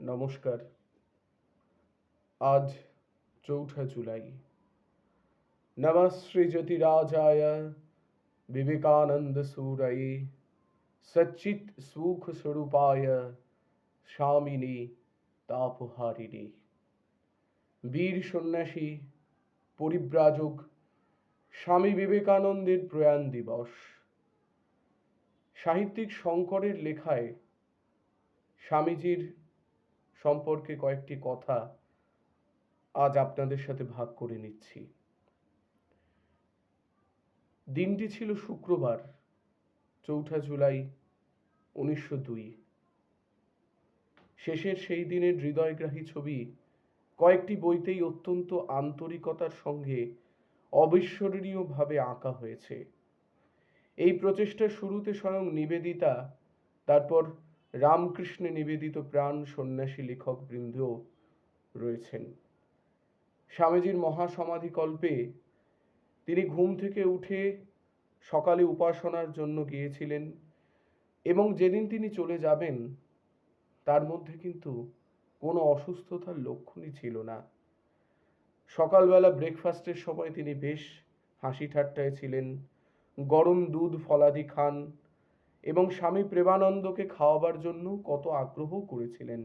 নমস্কার। আজ চৌঠা জুলাই। নমঃসৃজতিরাজায় বিবেকানন্দ সুরয়ে সচ্চিত সুখ স্বরূপায় স্বামিনী তাপহারিণী। বীর সন্ন্যাসী, পরিব্রাজক স্বামী বিবেকানন্দের প্রয়াণ দিবস। সাহিত্যিক শঙ্করের লেখায় স্বামীজির সম্পর্কে কয়েকটি কথা আজ আপনাদের সাথে ভাগ করে নিচ্ছি। দিনটি ছিল শুক্রবার, চৌঠা জুলাই উনিশশো দুই। শেষের সেই দিনের হৃদয়গ্রাহী ছবি কয়েকটি বইতেই অত্যন্ত আন্তরিকতার সঙ্গে অবিস্মরণীয়ভাবে আঁকা হয়েছে। এই প্রচেষ্টার শুরুতে স্বয়ং নিবেদিতা, তারপর রামকৃষ্ণে নিবেদিত প্রাণ সন্ন্যাসী লেখক বৃন্দ রয়েছেন। স্বামীজির মহাসমাধি কল্পে তিনি ঘুম থেকে উঠে সকালে উপাসনার জন্য গিয়েছিলেন এবং যেদিন তিনি চলে যাবেন, তার মধ্যে কিন্তু কোনো অসুস্থতার লক্ষণই ছিল না। সকালবেলা ব্রেকফাস্টের সময় তিনি বেশ হাসি ঠাট্টায় ছিলেন। গরম দুধ ফলাদি খান এবং স্বামী প্রেমানন্দকে খাওয়াবার জন্য কত আগ্রহ করেছিলেন।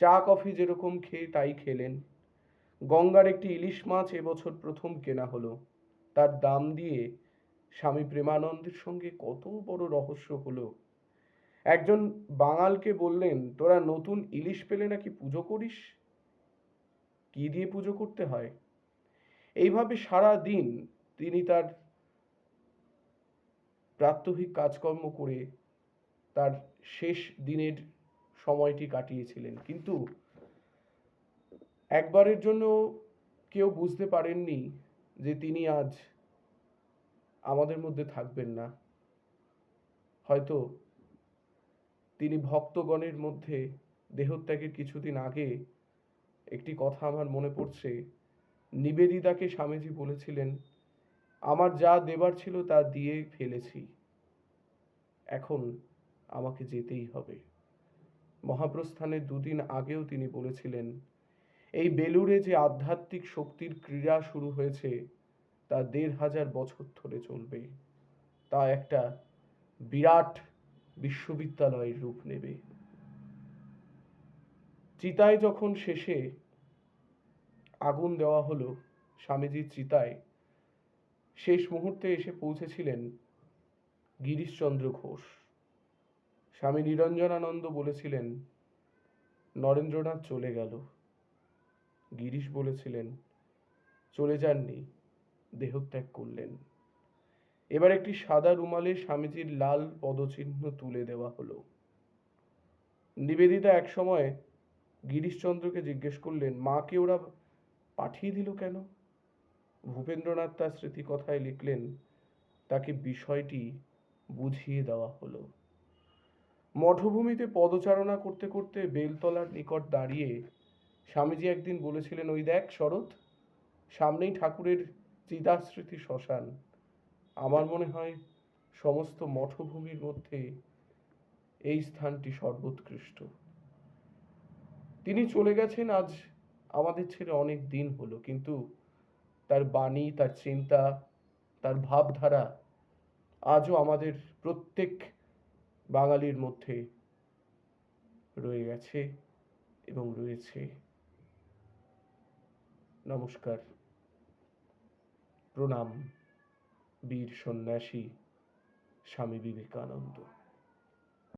চা, কফি যেরকম খেয়ে তাই খেলেন। গঙ্গার একটি ইলিশ মাছ এবছর প্রথম কেনা হলো। তার দাম দিয়ে স্বামী প্রেমানন্দের সঙ্গে কত বড় রহস্য হলো। একজন বাঙালকে বললেন, তোরা নতুন ইলিশ পেলে নাকি পুজো করিস? কি দিয়ে পুজো করতে হয়? এইভাবে সারা দিন তিনি তার প্রাত্যহিক কাজকর্ম করে তার শেষ দিনের সময়টি কাটিয়েছিলেন। কিন্তু একবারের জন্য কেউ বুঝতে পারেননি যে তিনি আজ আমাদের মধ্যে থাকবেন না। হয়তো তিনি ভক্তগণের মধ্যে দেহত্যাগের কিছুদিন আগে একটি কথা আমার মনে পড়ছে, নিবেদিতাকে স্বামীজি বলেছিলেন আমার যা দেবার ছিল তা দিয়ে ফেলেছি। এখন আমাকে যেতেই হবে। মহাপ্রস্থানের দুদিন আগেও তিনি বলেছিলেন, এই বেলুড়ে যে আধ্যাত্মিক শক্তির ক্রীড়া শুরু হয়েছে, তা দেড় হাজার বছর ধরে চলবে। তা একটা বিরাট বিশ্ববিদ্যালয়ের রূপ নেবে। চিতায় যখন শেষে আগুন দেওয়া হলো, স্বামীজির চিতায় শেষ মুহূর্তে এসে পৌঁছেছিলেন গিরিশচন্দ্র ঘোষ। স্বামী নিরঞ্জনানন্দ বলেছিলেন, নরেন্দ্রনাথ চলে গেল। গিরিশ বলেছিলেন, চলে যাননি, দেহত্যাগ করলেন। এবার একটি সাদা রুমালে স্বামীজির লাল পদচিহ্ন তুলে দেওয়া হলো। নিবেদিতা এক একসময় গিরিশচন্দ্রকে জিজ্ঞেস করলেন মাকে ওরা পাঠিয়ে দিল কেন? ভূপেন্দ্রনাথ তার স্মৃতিকথায় লিখলেন, তাকে বিষয়টি বুঝিয়ে দেওয়া হলো। মঠভূমিতে পদচারণা করতে করতে বেলতলার নিকট দাঁড়িয়ে স্বামীজি একদিন বলেছিলেন, ওই দেখ শরৎ, সামনেই ঠাকুরের চিতাস্মৃতি শ্মশান। আমার মনে হয় সমস্ত মঠভূমির মধ্যে এই স্থানটি সর্বোৎকৃষ্ট। তিনি চলে গেছেন, আজ আমাদের ছেড়ে অনেক দিন হলো, কিন্তু তার বাণী, তার চিন্তা, তার ভাবধারা আজও আমাদের প্রত্যেক বাঙালির মধ্যে রয়ে গেছে এবং রয়েছে। নমস্কার। প্রণাম, বীর সন্ন্যাসী স্বামী বিবেকানন্দ।